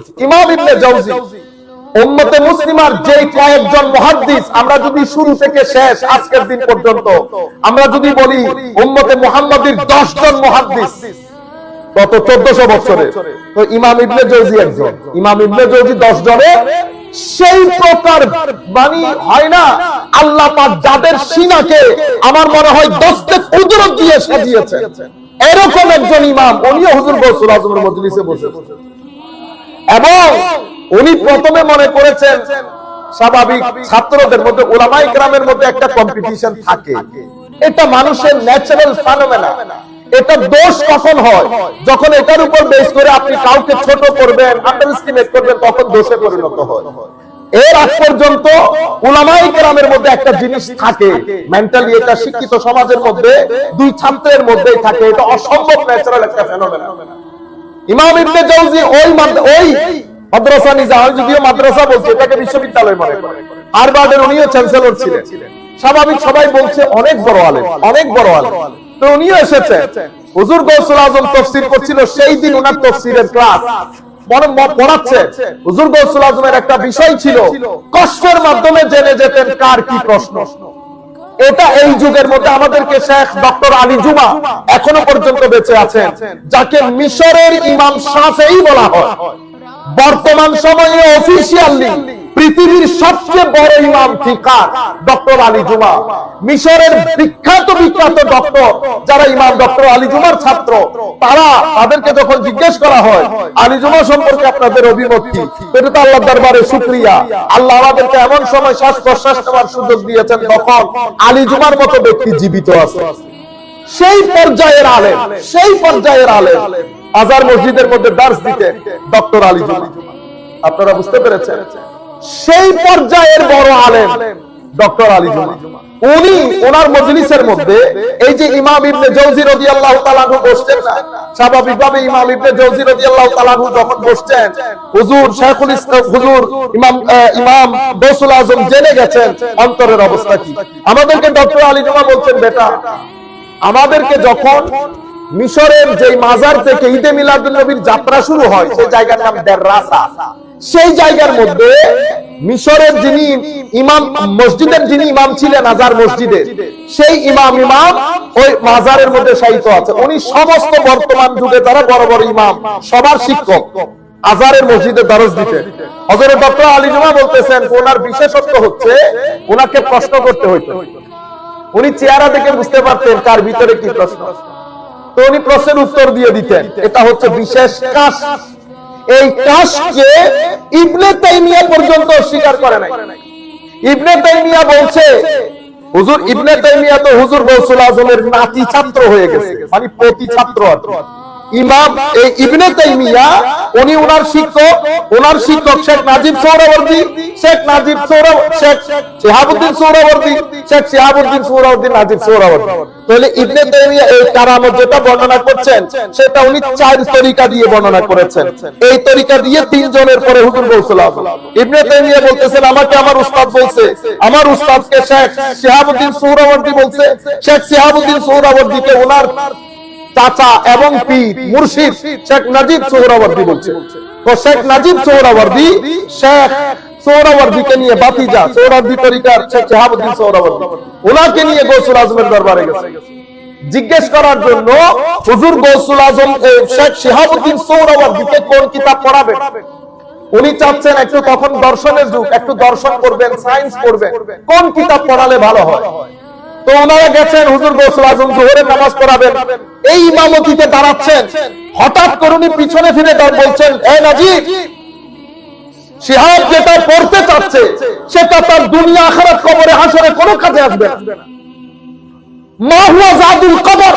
করেছে ইমাম ইবনে জাওজি উম্মতে মুসলিমার যে কয়েকজন মুহাদ্দিস, আমরা যদি শুরু থেকে শেষ, আজকের দিন পর্যন্ত, আমরা যদি বলি উম্মতে মুহাম্মাদির 10 জন মুহাদ্দিস, গত 1400 বছরে, তো ইমাম ইবনে জৌজি একজন। ইমাম ইবনে জৌজি 10 জনে সেই প্রকার বাণী হয় না, আল্লাহ পাক যাদের সিনাকে আমার মনে হয় দস্তে কুদরত দিয়ে সাজিয়েছেন। এরকম একজন ইমাম, উনিও হুজুর গৌসুল আজমের মজলিসে বসে। এবং উনি প্রথমে মনে করেছেন স্বাভাবিক ছাত্রদের মধ্যে ওলামাই গ্রামের মধ্যে একটা কম্পিটিশন থাকে। এটা মানুষের ন্যাচারাল ফেনোমেনা এটা দোষ কখন হয়? যখন এটার উপর বেস করে আপনি কাউকে ছোট করবেন আন্ডার এস্টিমেট করবেন, তখন দোষে পরিণত হয়। এর আগ পর্যন্ত উলামাই গ্রামের মধ্যে একটা জিনিস থাকে। মেন্টালি এটা শিক্ষিত সমাজের মধ্যে, দুই ছাত্রের মধ্যেই থাকে। এটা অসম্ভব ন্যাচারাল একটা ফেনোমেনা ইমাম ইবনে জাওজি ওই ওই মাদ্রাসা নিজা, আমি যদিও মাদ্রাসা বলছি, এটাকে বিশ্ববিদ্যালয় মনে করে। হার্ভার্ডের উনিও চ্যান্সেলর ছিলেন। স্বাভাবিক সবাই বলছে, অনেক বড় আলেম, অনেক বড় আলেম। তো উনিও এসেছেন হুজুর গৌসুল আজম তফসির করছিল, সেই দিন ওনার তফসিরের ক্লাস। পড়াচ্ছে, হুজুর গৌসুল আজমের একটা বিষয় ছিল, কষ্টের মাধ্যমে জেনে যেতেন কার কি প্রশ্ন। এটা এই যুগের মধ্যে আমাদেরকে শেখ ডক্টর আলী জুমা এখনও পর্যন্ত বেঁচে আছেন, যাকে মিশরের ইমাম শাফেই বলা হয়। বর্তমান সময়ে অফিসিয়ালি পৃথিবীর সবচেয়ে বড় ইমাম ফিকার ডক্টর আলী জুমা। মিশরের বিখ্যাত বিখ্যাত ডক্টর, যারা ইমাম ডক্টর আলী জুমার ছাত্র তারা তাদেরকে যখন জিজ্ঞেস করা হয়, আলী জুমা সম্পর্কে আপনাদের অভিমত কি এটা তো আল্লাহ দরবারে শুকরিয়া। আল্লাহ আমাদেরকে এমন সময় শ্বাস প্রশ্বাস নেওয়ার সুযোগ দিয়েছেন তখন আলী জুমার মতো ব্যক্তি জীবিত আছে। সেই পর্যায়ের আলেম, সেই পর্যায়ের আলেম আজার মসজিদের মধ্যে দার্স দিতেন ডক্টর আলী জুমা। আপনারা বুঝতে পেরেছেন? সেই পর্যায়ের বড় আলেম ডক্টর আলী জুমা। উনি ওনার মজলিসের মধ্যে এই যে ইমাম ইবনে জৌজি রাদিয়াল্লাহু তাআলা বসছেন না, স্বাভাবিকভাবে ইমাম ইবনে জৌজি রাদিয়াল্লাহু তাআলা যখন বসছেন, হুজুর শাইখুল ইসলাম, হুজুর ইমাম ইমাম গৌসুল আজম জেনে গেছেন অন্তরের অবস্থা কি। আমাদেরকে ডক্টর আলী জুমা বলছেন, বেটা, আমাদেরকে যখন মিশরের যে মাজার থেকে ঈদে মিলাদুল নবীর যাত্রা শুরু হয়, সেই জায়গার নাম দেররাসা সেই জায়গার মধ্যে মিশরের যিনি ইমাম, মসজিদের যিনি ইমাম ছিলেন আজার মসজিদের সেই ইমাম ইমাম ওই মাজারের মধ্যে শায়িত আছে। উনি সমস্ত বর্তমান যুগে যারা বড় বড় ইমাম, সবার শিক্ষক। আজারের মসজিদে দরজ দিতেন হজরত ডক্টর আলী জুমা বলতেছেন, ওনার বিশেষত্ব হচ্ছে, ওনাকে প্রশ্ন করতে হইতো। উনি চেহারা দেখে বুঝতে পারতেন কার ভিতরে কি প্রশ্ন। তো উনি প্রশ্নের উত্তর দিয়ে দিতেন, এটা হচ্ছে বিশেষ কাশ এই কাজকে ইবনে তাইমিয়া পর্যন্ত অস্বীকার করে নাই ইবনে তাইমিয়া বলছে, হুজুর, ইবনে তাইমিয়া তো হুজুর গৌসুল আজমের নাতি ছাত্র হয়ে গেছে মানে প্রতি ছাত্র। ইমাম এই ইবনে তাইমিয়া, উনি ওনার শিক্ষক ওনার শিক্ষক শেখ নাজিব শেখ নাজিব শেখ শেখ নাজিব তাহলে ইবনে তাইমিয়া এই যেটা বর্ণনা করছেন, সেটা উনি চার তরিকা দিয়ে বর্ণনা করেছেন। এই তরিকা দিয়ে পরে হুজুর ইবনে তাইমিয়া বলতেছেন, আমাকে আমার উস্তাদ বলছে, আমার উস্তাদকে শেখ শিহাবুদ্দিন বলছে, শেখ ওনার চাচা এবং পীর মুর্শিদ শেখ নাজিব সোহরাওয়ার্দী বলছে। তো শেখ নাজিব সোহরাওয়ার্দী শেখ সোহরাওয়ার্দীকে নিয়ে বাতিজা সোহরাওয়ার্দী তরিকার শেখ শাহাবুদ্দিন সোহরাওয়ার্দী ওনাকে নিয়ে গৌসুল আজমের দরবারে গেছে। জিজ্ঞেস করার জন্য হুজুর গৌসুল আজম এ, শেখ শিহাবুদ্দিন সোহরাওয়ার্দীকে কোন কিতাব পড়াবেন? উনি চাচ্ছেন একটু তখন দর্শনের যুগ একটু দর্শন করবেন সায়েন্স করবেন। কোন কিতাব পড়ালে ভালো হয়? তো ওনারা গেছেন হুজুর গোসল আজম জোহরের নামাজ পড়াবেন। এই ইমামতিতে দাঁড়াচ্ছেন। হঠাৎ করে উনি পিছনে ফিরে তার বলছেন, এ নাজি শিহাব যেটা পড়তে চাচ্ছে, সেটা তার দুনিয়া আখারাত কবরে হাসরে কোনো কাজে আসবে না। মা হুয়া জাদুল কবর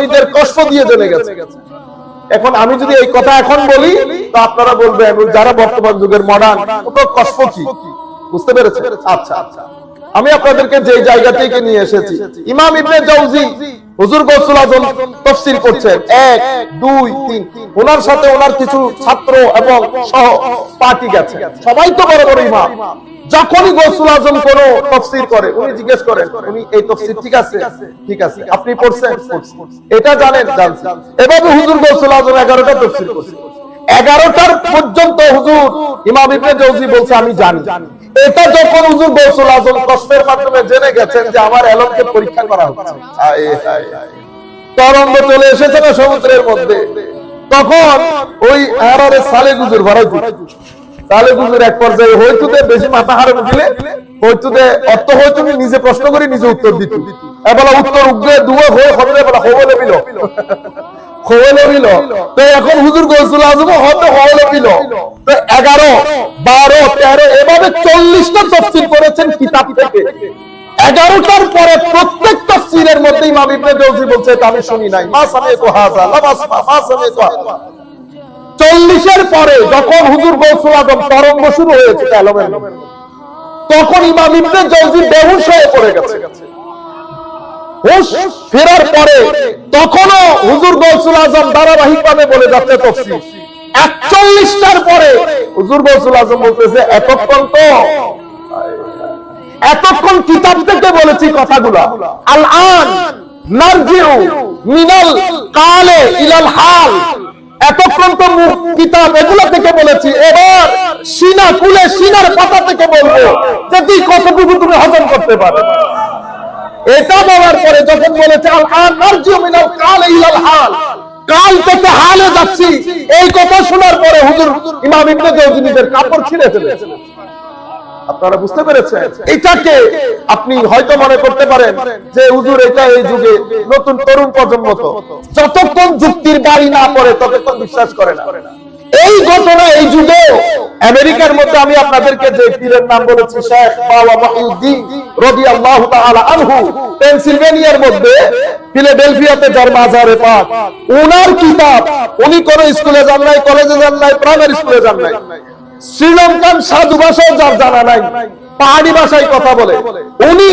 নিজের কষ্ট দিয়ে চলে গেছে। এখন আমি যদি এই কথা এখন বলি, তো আপনারা বলবেন, যারা বর্তমান যুগের মডার্ন কষ্ট কি? বুঝতে পেরেছেন? আচ্ছা আচ্ছা। আমি আপনাদেরকে যে জায়গা থেকে নিয়ে এসেছি, ইমাম ইবনে জাউজি, হুজুর গৌসুল আজম তফসিল করছেন। এক, দুই, তিন। ওনার সাথে ওনার কিছু ছাত্র এবং সহ পার্টি গেছে। সবাই তো বড় বড় ইমাম। যখনই গৌসুল আজম কোন তফসির করে, উনি জিজ্ঞেস করেন, উনি এই তফসির ঠিক আছে? ঠিক আছে। আপনি পড়ছেন? এটা জানেন জানছেন এভাবে হুজুর গৌসুল আজম এগারোটা তফসির করছে। এগারোটার পর্যন্ত হুজুর ইমাম ইবনে জৌজি বলছে, আমি জানি। এটা যখন হুজুর গৌসুল আজম কষ্টের মাধ্যমে জেনে গেছেন যে আমার এলমকে পরীক্ষা করা হচ্ছে। তরঙ্গ চলে এসেছে না সমুদ্রের মধ্যে? তখন ওই এরারে সালে গুজুর ভরাই সালে গুজুর এক পর্যায়ে হইতুতে বেশি মাথা হারে উঠলে হইতুতে অর্থ হয়তো নিজে প্রশ্ন করে নিজে উত্তর দিত। এবেলা উত্তর উগ্রে দুয়ে হয়ে হবে হবলে বিল। চল্লিশের পরে যখন হুজুর গৌসুল আজম তরঙ্গ শুরু হয়েছে তখন ইমাম ইবনে জৌজি বেহুশ হয়ে পড়ে গেছে। ফেরার পরে তখনও হুজুর গৌসুল আজম ধারাবাহিকভাবে বলে যাচ্ছে তফসিল। একচল্লিশটার পরে হুজুর গৌসুল আজম বলতেছে, এতক্ষণ তো, এতক্ষণ কিতাব থেকে বলেছি কথাগুলো। আল আন নারজিউ এতক্ষণ তো তুমি হজম করতে পারো? এটা বলার পরে যখন বলেছে কালে থেকে হালে যাচ্ছি। এই কথা শোনার পরে হুজুর ইমাম ইবনে জাওজি কাপড় ছিঁড়ে ফেলেছে। আপনারা বুঝতে পেরেছেন? এটাকে আপনি হয়তো মনে করতে পারেন যে, হুজুর, এটা এই যুগে নতুন তরুণ প্রজন্ম তো। যতক্ষণ যুক্তির বাড়ি না পড়ে, ততক্ষণ বিশ্বাস করে না। এই আমেরিকার আমি আপনাদেরকে যে পীরের নাম বলেছি, শেখ বাবা রাদিয়াল্লাহু তাআলা আনহু, পেনসিলভেনিয়ার মধ্যে ফিলাডেলফিয়াতে পাক। ওনার কিতাব, উনি কোন স্কুলে যান নাই, কলেজে যান নাই, প্রাইমারি স্কুলে যান নাই। শ্রীলঙ্কান সাধু ভাষাও যার জানা নাই, পাহাড়ি ভাষায় কথা বলে। উনি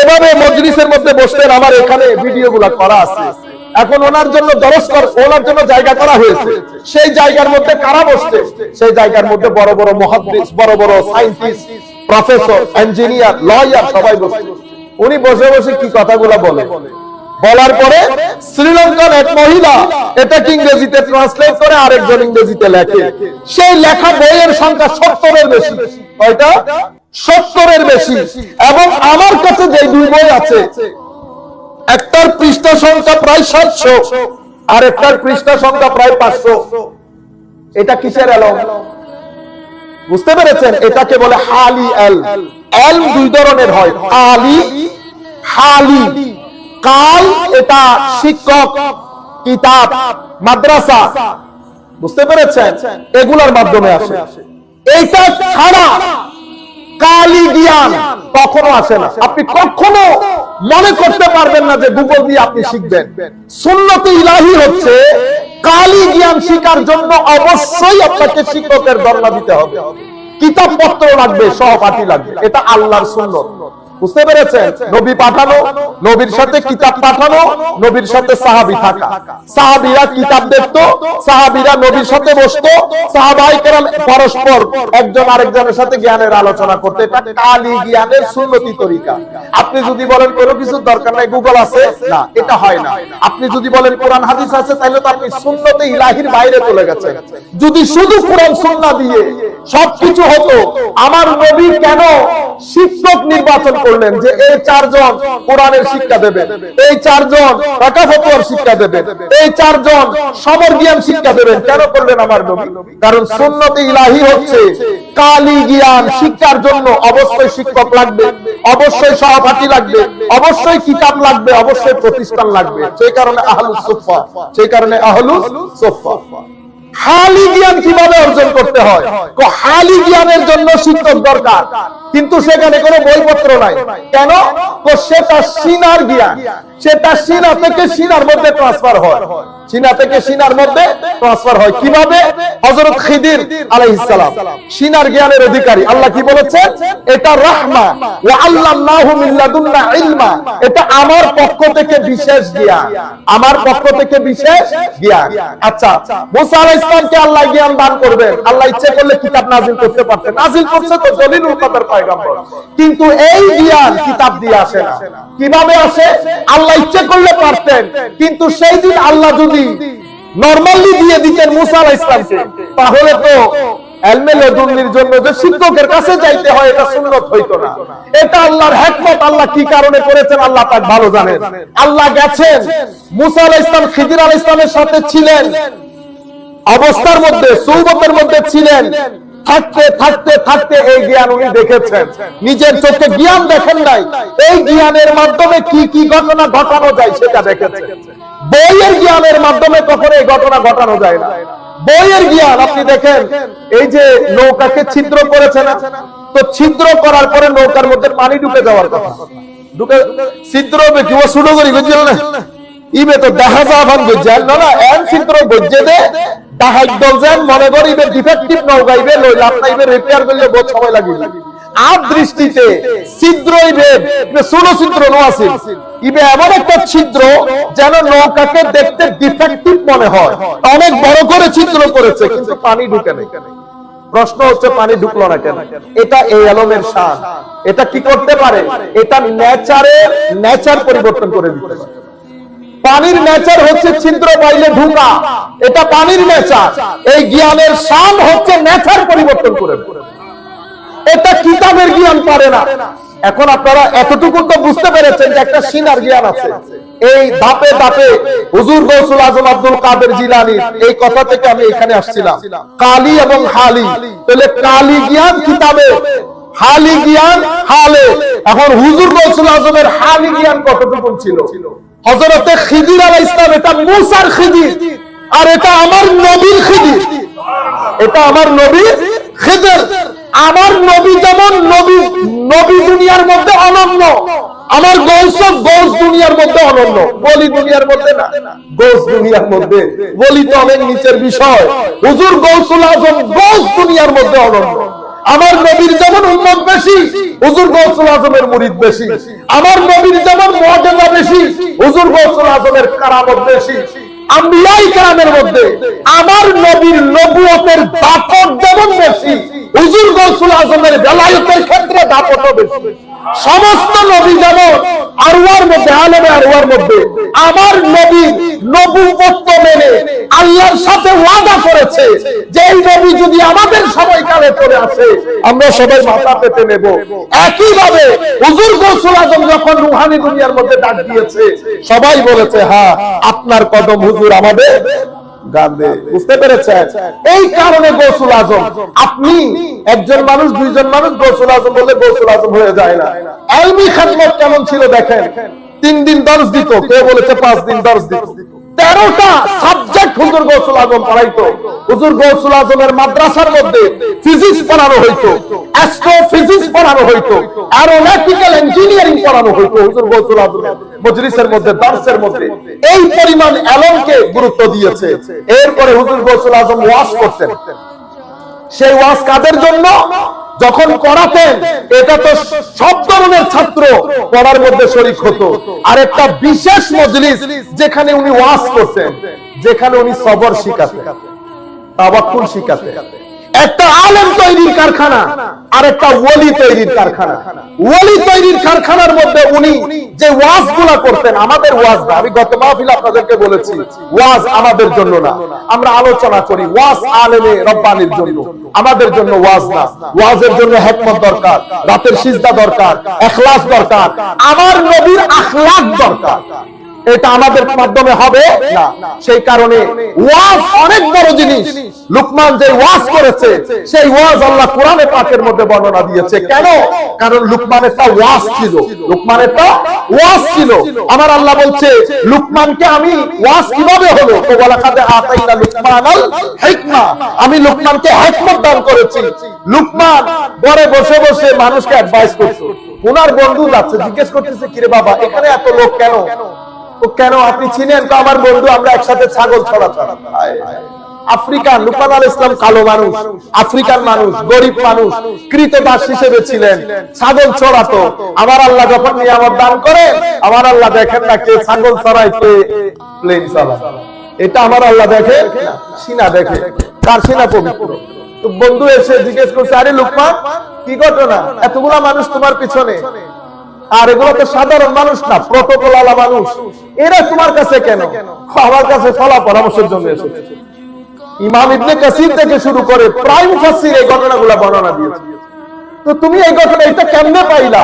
এভাবে মজলিসের মধ্যে বসতেন, আমার এখানে ভিডিও গুলা করা আছে। এখন ওনার জন্য ওনার জন্য জায়গা করা হয়েছে। সেই জায়গার মধ্যে কারা বসতে সেই জায়গার মধ্যে বড় বড় মহাদ্দেশ বড় বড় সায়েন্টিস্ট প্রফেসর, ইঞ্জিনিয়ার, লয়ার সবাই বসে উনি বসে বসে কি কথাগুলো বলে? বলার পরে শ্রীলঙ্কার এক মহিলা এটাকে ইংরেজিতে ট্রান্সলেট করে আরেকজন ইংরেজিতে লেখে। সেই লেখা বইয়ের সংখ্যা সত্তরের বেশি। কয়টা? সত্তরের বেশি। এবং আমার কাছে যে দুই বই আছে একটার পৃষ্ঠা সংখ্যা প্রায় সাতশো, আর একটার পৃষ্ঠা সংখ্যা প্রায় পাঁচশো। এটা কিসের এলম? বুঝতে পেরেছেন? এটাকে বলে হালি এল। এল দুই ধরনের হয়। হালি হালি। কাল এটা শিক্ষক, কিতাব, মাদ্রাসা। বুঝতে পেরেছেন? এগুলার মাধ্যমে আসে। এইটা ছাড়া কালি জ্ঞান কখনো আসে না। আপনি কখনো মনে করতে পারবেন না যে গুগল দিয়ে আপনি শিখবেন। সুন্নতি ইলাহি হচ্ছে কালি জ্ঞান শিকার জন্য অবশ্যই আপনাকে শিক্ষকের দরজা দিতে হবে। কিতাব পত্র লাগবে, সহপাঠী লাগবে। এটা আল্লাহর সুন্নত। বুঝতে পেরেছেন? নবী পাঠানো নবীর সাথে কিতাব পাঠানো, নবীর সাথে সাহাবি থাকা। সাহাবিরা কিতাব দেখতো, সাহাবিরা নবীর সাথে বসতো সাহাবাই কেরাম পরস্পর একজন আরেকজনের সাথে জ্ঞানের আলোচনা করতে। এটা কালি জ্ঞানের সুন্নতি তরিকা। আপনি যদি বলেন কোনো কিছু দরকার নাই গুগল আছে? না, এটা হয় না। আপনি যদি বলেন কোরআন, হাদিস আছে, তাহলে তো আপনি সুন্নতে ইলাহির বাইরে চলে গেছেন। যদি শুধু কোরআন, সুন্নাহ দিয়ে সবকিছু হতো, আমার নবী কেন শিক্ষক নির্বাচন করলেন যে এই চারজন কোরআনের শিক্ষা দেবে। এই চারজন টাকা শিক্ষা দেবে। এই চারজন সমর জ্ঞান শিক্ষা দেবেন কেন করলেন আমার নবী? কারণ সুন্নতে ইলাহি হচ্ছে কালি জ্ঞান, শিক্ষার জন্য অবশ্যই শিক্ষক লাগবে, অবশ্যই সহপাঠী লাগবে, অবশ্যই কিতাব লাগবে, অবশ্যই প্রতিষ্ঠান লাগবে। সেই কারণে আহলুস সুফা সেই কারণে আহলুস সুফা হালি জ্ঞান কীভাবে অর্জন করতে হয়? হালি জ্ঞানের জন্য শিক্ষক দরকার। কিন্তু সেখানে কোনো বইপত্র নাই। কেন? সেটা সিনার জ্ঞান। সেটা সিনা থেকে সিনার মধ্যে ট্রান্সফার হয়। সিনা থেকে সিনার মধ্যে ট্রান্সফার হয়। কীভাবে? হযরত খিদির আলাইহিস সালাম। সিনার জ্ঞানের অধিকারী। আল্লাহ কি বলেছেন এটা রাহমা। ওয়া আল্লামনাহু মিন লাদুন্না ইলমা। এটা আমার পক্ষ থেকে বিশেষ জ্ঞান। আমার পক্ষ থেকে বিশেষ জ্ঞান। আচ্ছা মুসা আলাইহিস সালামকে আল্লাহ জ্ঞান দান করবেন। আল্লাহ ইচ্ছে করলে কিতাব নাজিল করতে পারতেন। নাজিল করছে তো দলিলুল কদর পয়গম্বর। কিন্তু এই জ্ঞান কিতাব দিয়ে আসে না। কীভাবে আসে? আল্লাহ ইচ্ছে করলে পারতেন। কিন্তু সেই দিন আল্লাহ যদি নরমালি দিয়ে দিতেন মুসা আলাইহিস সালামকে, তাহলে তো এটা আল্লাহর আল্লাহ কি কারণে করেছেন আল্লাহ ভালো আল্লাহ গেছেন, মুসা সাথে ছিলেন। অবস্থার মধ্যে সৌবতের মধ্যে ছিলেন। থাকতে থাকতে থাকতে এই জ্ঞান উনি দেখেছেন। নিজের চোখে জ্ঞান দেখেন নাই। এই জ্ঞানের মাধ্যমে কি কি ঘটনা ঘটানো যায় সেটা দেখেছেন। বইয়ের জ্ঞানের মাধ্যমে কখনো এই ঘটনা ঘটানো যায় না। বইয়ের জ্ঞান, আপনি দেখেন, এই যে নৌকাকে ছিদ্র করেছে না তো ছিদ্র করার পরে নৌকার মধ্যে পানি ঢুকে যাওয়ার কথা। ঢুকে ছিদ্র হবে কি শুরু করি বুঝছিল না? ইবে তো দেখা যা ভান বুঝছেন না না, এন ছিদ্র বুঝছে দে। ডাহাই দলছেন মনে করি ডিফেক্টিভ নৌকা ইবে লই লাভ না রিপেয়ার করলে বহুত সময় লাগে আর দৃষ্টিতে ছিদ্র ইবে ছোট ছিদ্র নো আছে, ইবে এমন একটা ছিদ্র যেন নৌকাকে দেখতে ডিফেক্টিভ মনে হয়। অনেক বড় করে ছিদ্র করেছে, কিন্তু পানি ঢুকে নেই। প্রশ্ন হচ্ছে, পানি ঢুকলো না কেন? এটা এই আলমের শান এটা কি করতে পারে? এটা নেচারের নেচার পরিবর্তন করে দিতে পারে। পানির নেচার হচ্ছে ছিদ্র পাইলে ঢুকা। এটা পানির নেচার। এই জ্ঞানের শান হচ্ছে নেচার পরিবর্তন করে। এটা কিতাবের জ্ঞান পারে না। এখন আপনারা এতটুকু তো বুঝতে পেরেছেন যে একটা সিনার জ্ঞান আছে। এই ধাপে ধাপে হুজুর গৌসুল আজম আব্দুল কাদের জিলানি, এই কথা থেকে আমি এখানে আসছিলাম। কালি এবং হালি। তাহলে কালি জ্ঞান কিতাবে, হালি জ্ঞান হালে। এখন হুজুর গৌসুল আজমের হালি জ্ঞান কতটুকু ছিল? হজরতে খিদির আলাহ ইসলাম এটা মুসার খিদির। আর এটা আমার নবীর খিদির। এটা আমার নবী খিদির। আমার নবী যেমন নবী নবী দুনিয়ার মধ্যে অনন্য। আমার গৌস গৌস দুনিয়ার মধ্যে অনন্য। বলি দুনিয়ার মধ্যে না, গৌস দুনিয়ার মধ্যে। বলি তো অনেক নিচের বিষয়। হুজুর গৌসুল আজম গৌস দুনিয়ার মধ্যে অনন্য। আমার নবীর যেমন উন্মত বেশি, হুজুর গৌসুল আজমের মুরিদ বেশি। আমার নবীর যেমন মর্যাদা বেশি, হুজুর গৌসুল আজমের কারামত বেশি। আম্বিয়াই কারামের মধ্যে আমার নবীর নবুয়তের দাপট যেমন বেশি, হুজুর গৌসুল আজমের বেলায়তের ক্ষেত্রে বেশি। সমস্ত নবী যেমন আরওয়ার মধ্যে, আলমে আরওয়ার মধ্যে। আমার নবী মেনে আল্লাহর সাথে ওয়াদা করেছে যে এই নবী যদি আমাদের সময়কালে চলে আসে, আমরা সবাই মাথা পেতে নেব। একইভাবে হুজুর গৌসুল আজম যখন রুহানি দুনিয়ার মধ্যে ডাক দিয়েছে, সবাই বলেছে হ্যাঁ আপনার কদম হুজুর আমাদের বুঝতে পেরেছেন? এই কারণে গৌসুল আজম। আপনি একজন মানুষ দুইজন মানুষ গৌসুল আজম বললে গৌসুল আজম হয়ে যায় না। আলমি খাদমত কেমন ছিল দেখেন? তিন দিন দর্শ দিত কেউ বলেছে পাঁচ দিন দর্শ দিত। তেরোটা হুজুর গৌসুল আজম পড়াইতো। হুজুর গৌসুল আজমের মাদ্রাসার মধ্যে ফিজিক্স পড়ানো হইতো অ্যাস্ট্রো ফিজিক্স পড়ানো হইতো অ্যারোনটিক্যাল ইঞ্জিনিয়ারিং পড়ানো হইতো হুজুর গৌসুল আজমের মজলিসের মধ্যে দর্শের মধ্যে। এই পরিমাণ এলমকে গুরুত্ব দিয়েছে। এরপরে হুজুর গৌসুল আজম ওয়াজ করতেন। সেই ওয়াজ কাদের জন্য? যখন করাতেন এটা তো সব ধরনের ছাত্র পড়ার মধ্যে শরিক হতো। আর একটা বিশেষ মজলিস যেখানে উনি ওয়াজ করতেন। যেখানে উনি সবর শিখাতেন তাবাক্কুল শিখাতেন। একটা আলেম তৈরির কারখানা আর একটা ওলি তৈরির কারখানা। ওলি তৈরির কারখানার মধ্যে উনি যে ওয়াজগুলা করতেন, আমাদের ওয়াজ না, আমি গত মাহফিল আপনাদেরকে বলেছি, ওয়াজ আমাদের জন্য না। আমরা আলোচনা করি, ওয়াজ আলেমে রব্বানির জন্য। আমাদের জন্য ওয়াজ না। ওয়াজের জন্য হেকমত দরকার, রাতের সিজদা দরকার, এখলাস দরকার, আমার নবীর আখলাক দরকার। এটা আমাদের মাধ্যমে হবে? না। সেই কারণে ওয়াজ অনেক বড় জিনিস। লুকমান যে ওয়াজ করেছে, সেই ওয়াজ আল্লাহ কোরআনে পাকের মধ্যে বর্ণনা দিয়েছে। কেন? কারণ লুকমানের তা ওয়াজ ছিল। লুকমানের তা ওয়াজ ছিল। আমার আল্লাহ বলছে, লুকমানকে আমি ওয়াজ কীভাবে হলো? তো বলা কাদে আতাইনা লুকমানাল হিকমা। আমি লুকমানকে হিকমত দান করেছি। লুকমান ঘরে বসে বসে মানুষকে অ্যাডভাইস করছে ওনার বন্ধু যাচ্ছে, জিজ্ঞেস করতেছে, কিরে বাবা, এখানে এত লোক কেন? কেন আপনি চিনেন? তো আমার বন্ধু, আমরা একসাথে ছাগল ছড়াতাম। আফ্রিকান লুকমান আল ইসলাম কালো মানুষ, আফ্রিকান মানুষ, গরিব মানুষ, কৃতদাস হিসেবে ছিলেন। ছাগল ছড়াতো। আমার আল্লাহ যখন নিয়ামত দান করে, আমার আল্লাহ দেখেন না কে ছাগল ছড়াইতে প্লেন চালা এটা আমার আল্লাহ দেখে সিনা দেখে। কার সিনা পবিত্র? বন্ধু এসে জিজ্ঞেস করছে, আরে লুকমান, কি ঘটনা? এতগুলা মানুষ তোমার পিছনে। আর এগুলো তো সাধারণ মানুষ না প্রটোকল আলা মানুষ। এরা তোমার কাছে কেন? আমার কাছে ফলা পরামর্শের জন্য এসেছে। ইমাম ইবনে কাসির থেকে শুরু করে প্রাইম ফাসির এই ঘটনাগুলো বর্ণনা দিয়েছে। তো তুমি এই ঘটনা, এটা কেমনে পাইলা।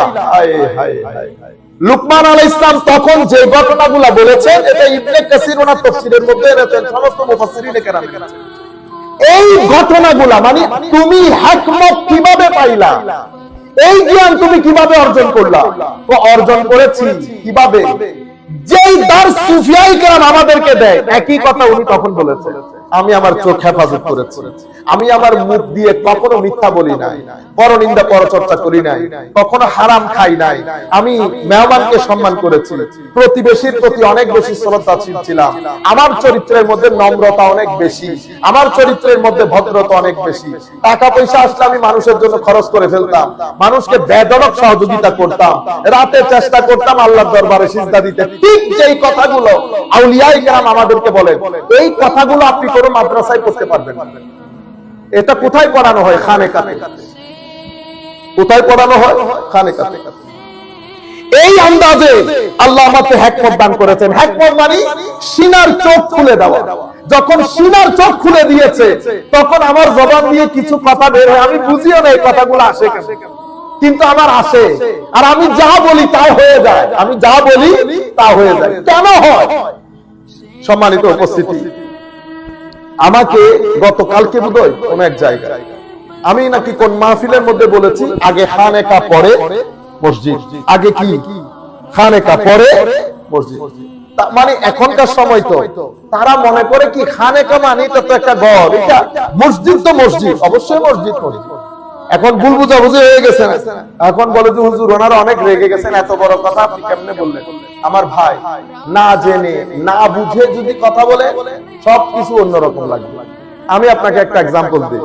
লুকমান আলাইহিস ইসলাম তখন যে ঘটনাগুলো বলেছেন, এটা ইবনে কাসির ওনার তাফসীরের মধ্যে এনেছেন সমস্ত মুফাসসিরিনে কেরাম। এই ঘটনাগুলা মানে তুমি হিকমত কীভাবে পাইলা? এই জ্ঞান তুমি কীভাবে অর্জন করলা? অর্জন করেছি কীভাবে? যেই দার সুফিয়াই কেরাম আমাদেরকে দেয়। একই কথা উনি তখন বলেছেন। আমি আমার চোখ হেফাজত করেছি। আমি আমার মুখ দিয়ে কখনো মিথ্যা বলি নাই। পরনিন্দা, পরচর্চা করি নাই। কখনো হারাম খাই নাই। আমি মেহমানকে সম্মান করেছি। প্রতিবেশীর প্রতি অনেক বেশি শ্রদ্ধাশীল ছিলাম। আমার চরিত্রের মধ্যে নম্রতা অনেক বেশি। আমার চরিত্রের মধ্যে ভদ্রতা অনেক বেশি। টাকা পয়সা আসলে আমি মানুষের জন্য খরচ করে ফেলতাম। মানুষকে বেদনক সহযোগিতা করতাম। রাতে চেষ্টা করতাম আল্লাহর দরবারে সিজদা দিতে। ঠিক যেই কথাগুলো আউলিয়াই কেরাম আমাদেরকে বলেন। এই কথাগুলো আপনি কোনো মাদ্রাসায় করতে পারবেন এটা কোথায় পড়ানো হয়? খানে কাতে। কোথায় পড়ানো হয়? খানে কাতে। এই আন্দাজে আল্লাহ আমাকে হ্যাকমত দান করেছেন। হ্যাকমত মানে সিনার চোখ খুলে দেওয়া। যখন সিনার চোখ খুলে দিয়েছে, তখন আমার জবান দিয়ে কিছু কথা বের হয়। আমি বুঝিও না এই কথাগুলো আসে কেন। কিন্তু আমার আসে আর আমি যা বলি তা হয়ে যায়। আমি যা বলি তা হয়ে যায়। কেন হয়? সম্মানিত উপস্থিতি। আমাকে গতকালকে বোধহয় কোন এক জায়গায়। আমি নাকি কোন মাহফিলের মধ্যে বলেছি, আগে খানেকা পরে মসজিদ। আগে কি? খানেকা পরে মসজিদ। মানে এখনকার সময় তো। তারা মনে করে কি খানেকা মানে তো তো একটা ঘর। এটা মসজিদ তো মসজিদ। অবশ্যই মসজিদ মসজিদ। এখন ভুল বুঝাবুঝি হয়ে গেছে এখন বলে যে হুজুর, ওনারা অনেক রেগে গেছেন, এত বড় কথা আপনি কেমনে বললেন? আমার ভাই, না জেনে, না বুঝে যদি কথা বলে, সবকিছু অন্যরকম লাগবে। আমি আপনাকে একটা এক্সাম্পল দিই।